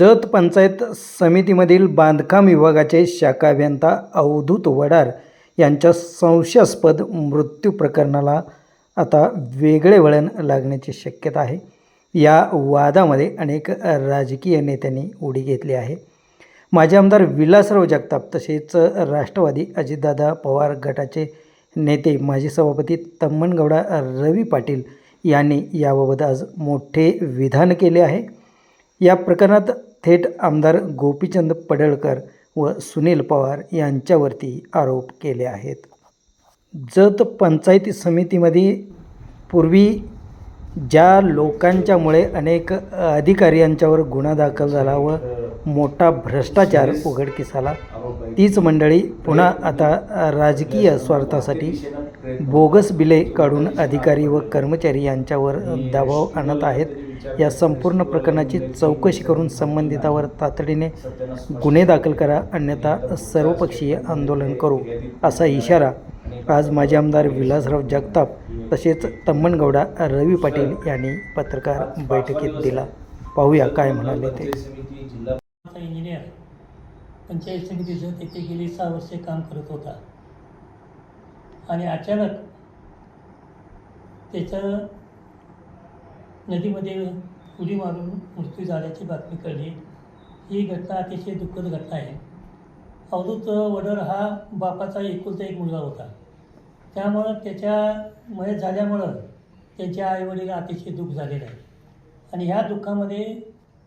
जत पंचायत समितीमधील बांधकाम विभागाचे शाखा अभियंता अवधूत वडार यांच्या संशयास्पद मृत्यू प्रकरणाला आता वेगळे वळण लागण्याची शक्यता आहे. या वादामध्ये अनेक राजकीय नेत्यांनी उडी घेतली आहे. माजी आमदार विलासराव जगताप तसेच राष्ट्रवादी अजितदादा पवार गटाचे नेते माजी सभापती तम्मनगौडा रवी पाटील यांनी याबाबत आज मोठे विधान केले आहे. या प्रकरणात थेट आमदार गोपीचंद पडळकर व सुनील पवार यांच्यावरती आरोप केले आहेत. जत पंचायती समितीमध्ये पूर्वी ज्या लोकांच्यामुळे अनेक अधिकारी यांच्यावर गुन्हा दाखल झाला व मोठा भ्रष्टाचार उघडकीस आला तीच मंडळी पुन्हा आता राजकीय स्वार्थासाठी बोगस बिले काढून अधिकारी व कर्मचारी यांच्यावर दबाव आणत आहेत. या संपूर्ण प्रकरणाची चौकशी करून संबंधितावर तातडीने गुन्हे दाखल करा अन्यथा सर्वपक्षीय आंदोलन करू असा इशारा आज माजी आमदार विलासराव जगताप तसेच तम्मनगौडा रवी पाटील यांनी पत्रकार बैठकीत दिला. पाहूया काय म्हणाले ते. इंजिनियर पंचायत समितीचं तेथे गेली सहा वर्षे काम करत होता. आणि अचानक त्याचं नदीमध्ये उडी मारून मृत्यू झाल्याची बातमी कळली. ही घटना अतिशय दुःखद घटना आहे. अवधूत वडर हा बापाचा एकुलता एक मुलगा होता. त्यामुळं त्याच्या मयत झाल्यामुळं त्यांच्या आईवडीला अतिशय दुःख झालेलं आहे आणि ह्या दुःखामध्ये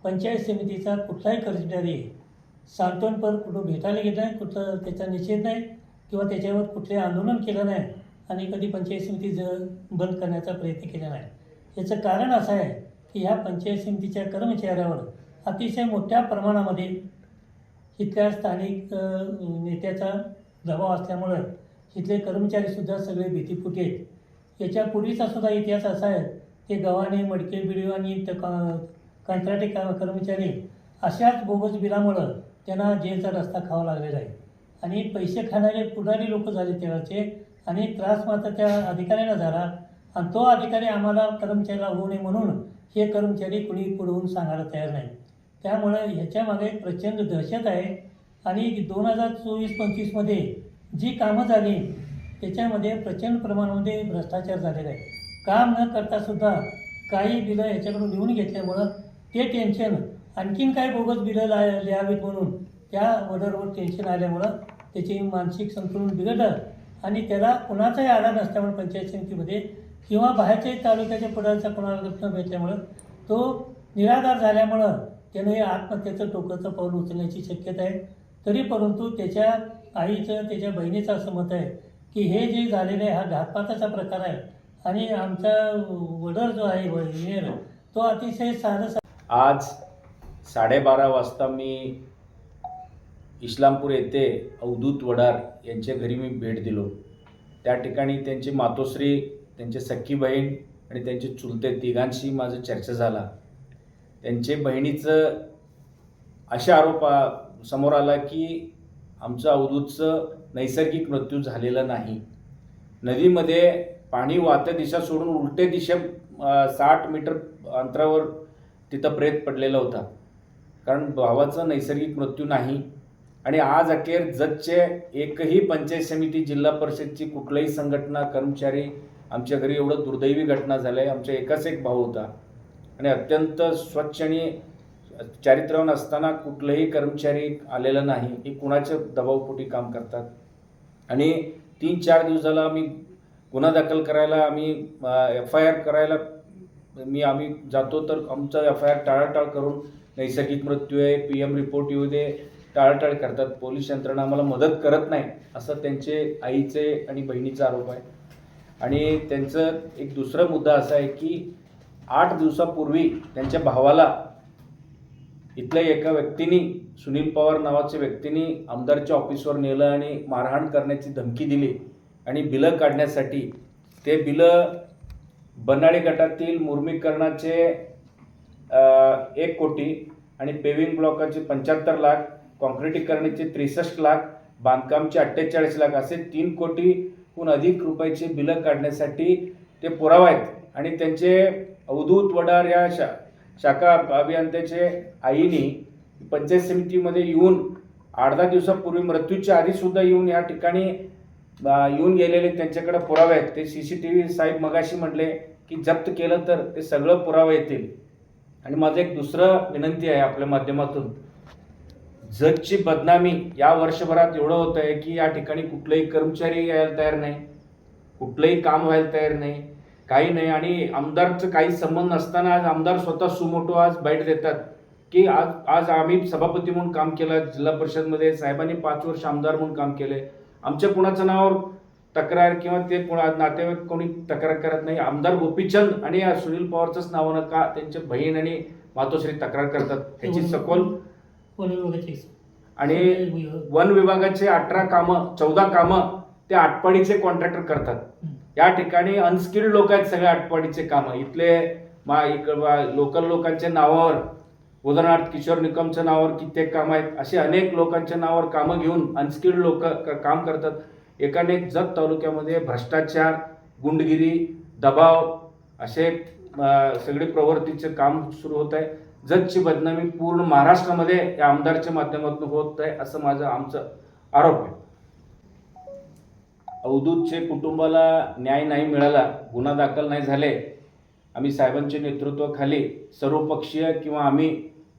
पंचायत समितीचा कुठलाही कर्मचारी सांत्वनपर कुठं भेटायला गेलं नाही कुठं त्याचा निषेध नाही किंवा त्याच्यावर कुठले आंदोलन केलं नाही आणि कधी पंचायत समिती ज बंद करण्याचा प्रयत्न केला नाही. याचं कारण असं आहे की ह्या पंचायत समितीच्या कर्मचाऱ्यावर अतिशय मोठ्या प्रमाणामध्ये इथल्या स्थानिक नेत्याचा दबाव असल्यामुळं इथले कर्मचारीसुद्धा सगळे भीतीपुटे आहेत. याच्या सुद्धा इतिहास असा आहे की गव्हाणे मडके बिडिओ आणि क- कंत्राटी का कर्मचारी अशाच बोगस बिलामुळं त्यांना जेलचा रस्ता खावा लागलेला आहे. आणि पैसे खाणारे पुढारी लोक झाले तेव्हाचे आणि त्रास मात्र त्या अधिकाऱ्यांना झाला. आणि तो अधिकारी आम्हाला कर्मचाऱ्याला होऊ नये म्हणून हे कर्मचारी कुणी पुढवून सांगायला तयार नाही. त्यामुळं ह्याच्यामागे एक प्रचंड दहशत आहे आणि दोन हजार चोवीस पंचवीसमध्ये जी कामं झाली त्याच्यामध्ये प्रचंड प्रमाणामध्ये भ्रष्टाचार झालेला आहे. काम न करता सुद्धा काही बिलं ह्याच्याकडून लिहून घेतल्यामुळं ते टेन्शन आणखीन काही बोगस बिलं ला लिहावीत म्हणून त्या ऑर्डरवर टेन्शन आल्यामुळं त्याचे मानसिक संतुलन बिघडलं आणि त्याला कुणाचाही आधार नसल्यामुळे पंचायत समितीमध्ये किंवा बाहेरच्याही तालुक्याच्या पुढारचा कोणाला न भेटल्यामुळं तो निराधार झाल्यामुळं त्यानं हे आत्महत्येचं टोकाचं पाऊल उचलण्याची शक्यता आहे. तरी परंतु त्याच्या आईचं त्याच्या बहिणीचं असं मत आहे की हे जे झालेलं आहे हा घातपाताचा प्रकार आहे. आणि आमचा वडर जो आहे इंजिनियर तो अतिशय साधं आज साडेबारा वाजता मी इस्लामपूर येथे अवधूत वडार यांच्या घरी मी भेट दिलो. त्या ठिकाणी त्यांची मातोश्री त्यांची सख्खी बहीण आणि त्यांचे चुलते तिघांशी माझं चर्चा झाला. त्यांचे बहिणीचं असे आरोप समोर आला की आमचं अवधूतचं नैसर्गिक मृत्यू झालेला नाही. नदीमध्ये पाणी वाहत्या दिशा सोडून उलटे दिशा साठ मीटर अंतरावर तिथं प्रेत पडलेला होता. कारण भावाचं नैसर्गिक मृत्यू नाही. आणि आज अखेर जतचे एकही पंचायत समिती जिल्हा परिषदची कुठलाही संघटना कर्मचारी आमच्या घरी एवढं दुर्दैवी घटना झाल्या आहे. आमच्या एकाच एक भाऊ होता. आणि अत्यंत स्वच्छ आणि चारित्र्यवान असताना कुठलंही कर्मचारी आलेला नाही. हे कुणाच्या दबावपोटी काम करतात? आणि तीन चार दिवसाला आम्ही गुन्हा दाखल करायला आम्ही एफ आय आर करायला मी आम्ही जातो तर आमचा एफ आय आर टाळाटाळ करून नैसर्गिक मृत्यू आहे पी एम रिपोर्ट येऊ दे टाळाटाळ करतात. पोलीस यंत्रणा आम्हाला मदत करत नाही असं त्यांचे आईचे आणि बहिणीचा आरोप आहे. आणि त्यांचं एक दुसरा मुद्दा असा आहे की आठ दिवसापूर्वी त्यांच्या भावाला इथल्या एका व्यक्तीने सुनील पवार नावाच्या व्यक्तीने आमदारच्या ऑफिसवर नेलं आणि मारहाण करण्याची धमकी दिली आणि बिलं काढण्यासाठी ते बिलं बनाळी गटातील मुर्मीकरणाचे एक कोटी आणि पेविंग ब्लॉकाचे पंच्याहत्तर लाख कॉन्क्रिटीकरणाचे त्रेसष्ट लाख बांधकामचे अठ्ठेचाळीस लाख असे तीन कोटी हून अधिक रुपयाचे बिलं काढण्यासाठी ते पुरावा आहेत. आणि त्यांचे अवधूत वडार या शा शाखा अभियंत्याचे आईनी पंचायत समितीमध्ये येऊन आठ दहा दिवसापूर्वी मृत्यूच्या आधीसुद्धा येऊन या ठिकाणी येऊन गेलेले त्यांच्याकडे पुरावे आहेत. ते सी सी टी व्ही साहेब मगाशी म्हटले की जप्त केलं तर ते सगळं पुरावे येतील. आणि माझं एक दुसरं विनंती आहे आपल्या माध्यमातून. जजची बदनामी या वर्षभरात एवढं होतं आहे की या ठिकाणी कुठलंही कर्मचारी यायला तयार नाही कुठलंही काम व्हायला तयार नाही काही नाही. आणि आमदारचं काही संबंध नसताना आज आमदार स्वतः सुमोटो आज बाईट देतात की आज आज आम्ही सभापती म्हणून काम केलं जिल्हा परिषदमध्ये साहेबांनी पाच वर्ष आमदार म्हणून काम केले. आमच्या कुणाचं नावावर तक्रार किंवा ते कोणा नातेवाईक कोणी तक्रार करत नाही. आमदार गोपीचंद आणि सुनील पवारचंच नावानं का त्यांचे बहीण आणि मातोश्री तक्रार करतात. ह्याची सखोल वन विभागाचे आणि वन विभागाचे अठरा कामं चौदा कामं ते आटपाडीचे कॉन्ट्रॅक्टर करतात. या ठिकाणी अनस्किल्ड लोक आहेत सगळे आटपाडीचे कामं. इथले मा लोकल लोकांच्या नावावर उदाहरणार्थ किशोर निकमच्या नावावर कित्येक कामं आहेत. असे अनेक लोकांच्या नावावर कामं घेऊन अनस्किल्ड लोक काम करतात. एकाने एक जत तालुक्यामध्ये भ्रष्टाचार गुंडगिरी दबाव असे सगळे प्रवृत्तीचे काम सुरू होत आहे. जजची बदनामी पूर्ण महाराष्ट्रामध्ये या आमदारच्या माध्यमातून होत आहे असं माझं आमचं आरोप आहे. अवधूतचे कुटुंबाला न्याय नाही मिळाला गुन्हा दाखल नाही झाले आम्ही साहेबांच्या नेतृत्वाखाली सर्वपक्षीय किंवा आम्ही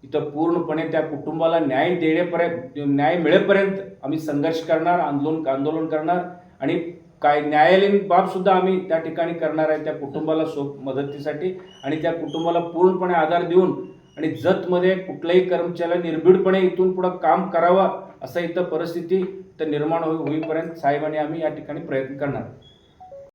इथं पूर्णपणे त्या कुटुंबाला न्याय देण्यापर्यंत न्याय मिळेपर्यंत आम्ही संघर्ष करणार आंदोलन आंदोलन करणार आणि काय न्यायालयीन बाबसुद्धा आम्ही त्या ठिकाणी करणार आहे त्या कुटुंबाला सो मदतीसाठी आणि त्या कुटुंबाला पूर्णपणे आधार देऊन आणि जतमध्ये कुठल्याही कर्मचाऱ्याला निर्भीडपणे इथून पुढं काम करावा असं इथं परिस्थिती तर निर्माण होई होईपर्यंत साहेबांनी आम्ही या ठिकाणी प्रयत्न करणार.